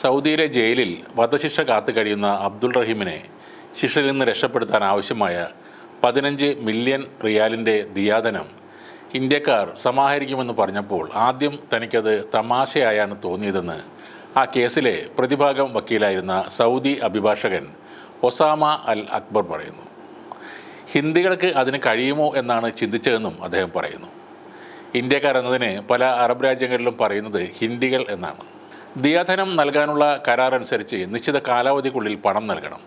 സൗദിയിലെ ജയിലിൽ വധശിക്ഷ കാത്തു കഴിയുന്ന അബ്ദുൾ റഹീമിനെ ശിക്ഷയിൽ നിന്ന് രക്ഷപ്പെടുത്താൻ ആവശ്യമായ പതിനഞ്ച് മില്യൺ റിയാലിന്റെ ദിയാദനം ഇന്ത്യക്കാർ സമാഹരിക്കുമെന്ന് പറഞ്ഞപ്പോൾ ആദ്യം തനിക്കത് തമാശയായാണ് തോന്നിയതെന്ന് ആ കേസിലെ പ്രതിഭാഗം വക്കീലായിരുന്ന സൗദി അഭിഭാഷകൻ ഒസാമ അൽ അക്ബർ പറയുന്നു. ഹിന്ദികൾക്ക് അതിന് കഴിയുമോ എന്നാണ് ചിന്തിച്ചതെന്നും അദ്ദേഹം പറയുന്നു. ഇന്ത്യക്കാർ എന്നതിന് പല അറബ് രാജ്യങ്ങളിലും പറയുന്നത് ഹിന്ദികൾ എന്നാണ്. ദിയാധനം നൽകാനുള്ള കരാർ അനുസരിച്ച് നിശ്ചിത കാലാവധിക്കുള്ളിൽ പണം നൽകണം.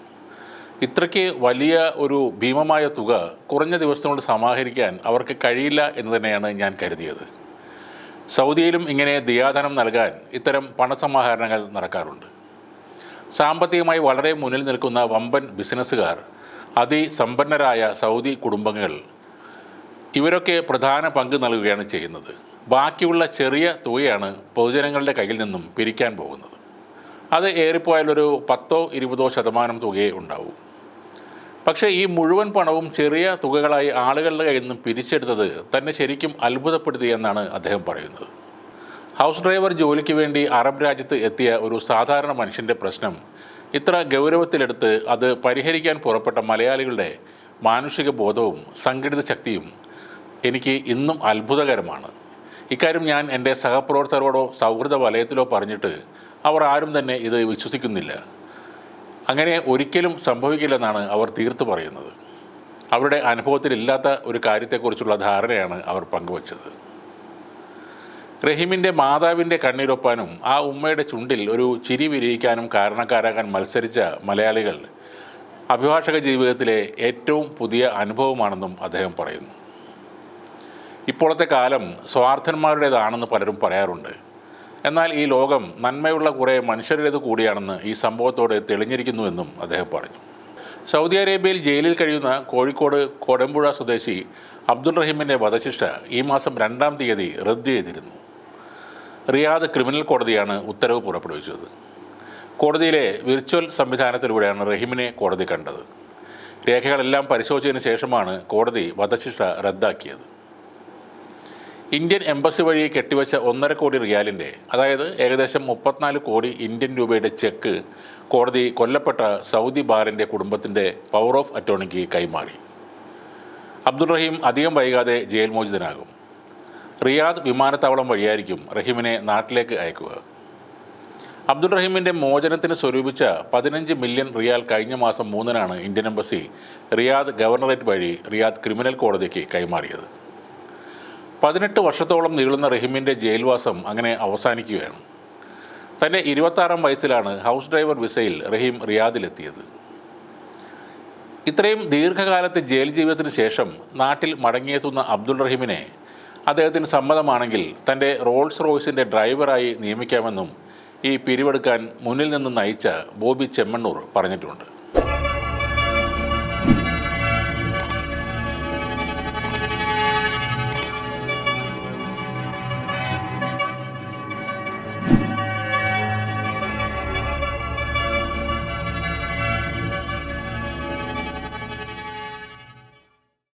ഇത്രയ്ക്ക് വലിയ ഒരു ഭീമമായ തുക കുറഞ്ഞ ദിവസം കൊണ്ട് സമാഹരിക്കാൻ അവർക്ക് കഴിയില്ല എന്ന് തന്നെയാണ് ഞാൻ കരുതിയത്. സൗദിയിലും ഇങ്ങനെ ദിയാധനം നൽകാൻ ഇത്തരം പണസമാഹരണങ്ങൾ നടക്കാറുണ്ട്. സാമ്പത്തികമായി വളരെ മുന്നിൽ നിൽക്കുന്ന വമ്പൻ ബിസിനസ്സുകാർ അതിസമ്പന്നരായ സൗദി കുടുംബങ്ങൾ ഇവരൊക്കെ പ്രധാന പങ്ക് നൽകുകയാണ് ചെയ്യുന്നത്. ബാക്കിയുള്ള ചെറിയ തുകയാണ് പൊതുജനങ്ങളുടെ കയ്യിൽ നിന്നും പിരിക്കാൻ പോകുന്നത്. അത് ഏറിപ്പോയാലൊരു പത്തോ ഇരുപതോ ശതമാനം തുകയേ ഉണ്ടാവൂ. പക്ഷേ ഈ മുഴുവൻ പണവും ചെറിയ തുകകളായി ആളുകളുടെ കയ്യിൽ നിന്നും പിരിച്ചെടുത്തത് തന്നെ ശരിക്കും അത്ഭുതപ്പെടുത്തിയെന്നാണ് അദ്ദേഹം പറയുന്നത്. ഹൗസ് ഡ്രൈവർ ജോലിക്ക് വേണ്ടി അറബ് രാജ്യത്ത് എത്തിയ ഒരു സാധാരണ മനുഷ്യന്റെ പ്രശ്നം ഇത്ര ഗൗരവത്തിലെടുത്ത് അത് പരിഹരിക്കാൻ പുറപ്പെട്ട മലയാളികളുടെ മാനുഷിക ബോധവും സംഘടിത ശക്തിയും എനിക്ക് ഇന്നും അത്ഭുതകരമാണ്. ഇക്കാര്യം ഞാൻ എന്റെ സഹപ്രവർത്തകരോടോ സൗഹൃദ വലയത്തിലോ പറഞ്ഞിട്ട് അവർ ആരും തന്നെ ഇത് വിശ്വസിക്കുന്നില്ല. അങ്ങനെ ഒരിക്കലും സംഭവിക്കില്ലെന്നാണ് അവർ തീർത്തു പറയുന്നത്. അവരുടെ അനുഭവത്തിലില്ലാത്ത ഒരു കാര്യത്തെക്കുറിച്ചുള്ള ധാരണയാണ് അവർ പങ്കുവച്ചത്. റഹീമിന്റെ മാതാവിന്റെ കണ്ണീരൊപ്പാനും ആ ഉമ്മയുടെ ചുണ്ടിൽ ഒരു ചിരി വിരിയിക്കാനും കാരണക്കാരാകാൻ മത്സരിച്ച മലയാളികൾ അഭിഭാഷക ജീവിതത്തിലെ ഏറ്റവും പുതിയ അനുഭവമാണെന്നും അദ്ദേഹം പറയുന്നു. ഇപ്പോഴത്തെ കാലം സ്വാർത്ഥന്മാരുടേതാണെന്ന് പലരും പറയാറുണ്ട്. എന്നാൽ ഈ ലോകം നന്മയുള്ള കുറേ മനുഷ്യരുടേത് കൂടിയാണെന്ന് ഈ സംഭവത്തോടെ തെളിഞ്ഞിരിക്കുന്നുവെന്നും അദ്ദേഹം പറഞ്ഞു. സൗദി അറേബ്യയിൽ ജയിലിൽ കഴിയുന്ന കോഴിക്കോട് കോടമ്പുഴ സ്വദേശി അബ്ദുൾ റഹീമിന്റെ വധശിക്ഷ ഈ മാസം രണ്ടാം തീയതി റദ്ദ് ചെയ്തിരുന്നു. റിയാദ് ക്രിമിനൽ കോടതിയാണ് ഉത്തരവ് പുറപ്പെടുവിച്ചത്. കോടതിയിലെ വിർച്വൽ സംവിധാനത്തിലൂടെയാണ് റഹീമിനെ കോടതി കണ്ടത്. രേഖകളെല്ലാം പരിശോധിച്ചതിന് ശേഷമാണ് കോടതി വധശിക്ഷ റദ്ദാക്കിയത്. ഇന്ത്യൻ എംബസി വഴി കെട്ടിവച്ച ഒന്നര കോടി റിയാലിന്റെ അതായത് ഏകദേശം മുപ്പത്തിനാല് കോടി ഇന്ത്യൻ രൂപയുടെ ചെക്ക് കോടതി കൊല്ലപ്പെട്ട സൗദി ബാറിന്റെ കുടുംബത്തിന്റെ പവർ ഓഫ് അറ്റോർണിക്ക് കൈമാറി. അബ്ദുൾ റഹീം അധികം വൈകാതെ ജയിൽ മോചിതനാകും. റിയാദ് വിമാനത്താവളം വഴിയായിരിക്കും റഹീമിനെ നാട്ടിലേക്ക് അയക്കുക. അബ്ദുൾ റഹീമിന്റെ മോചനത്തിന് സ്വരൂപിച്ച പതിനഞ്ച് മില്യൺ റിയാൽ കഴിഞ്ഞ മാസം മൂന്നിനാണ് ഇന്ത്യൻ എംബസി റിയാദ് ഗവർണറേറ്റ് വഴി റിയാദ് ക്രിമിനൽ കോടതിക്ക് കൈമാറിയത്. പതിനെട്ട് വർഷത്തോളം നീളുന്ന റഹീമിന്റെ ജയിൽവാസം അങ്ങനെ അവസാനിക്കുകയാണ്. തന്റെ ഇരുപത്താറാം വയസ്സിലാണ് ഹൗസ് ഡ്രൈവർ വിസയിൽ റഹീം റിയാദിലെത്തിയത്. ഇത്രയും ദീർഘകാലത്തെ ജയിൽ ജീവിതത്തിന് ശേഷം നാട്ടിൽ മടങ്ങിയെത്തുന്ന അബ്ദുൾ റഹീമിനെ അദ്ദേഹത്തിന് സമ്മതമാണെങ്കിൽ തന്റെ റോൾസ് റോയ്സിന്റെ ഡ്രൈവറായി നിയമിക്കാമെന്നും ഈ പിരിവെടുക്കാൻ മുന്നിൽ നിന്ന് നയിച്ച ബോബി ചെമ്മണ്ണൂർ പറഞ്ഞിട്ടുണ്ട്.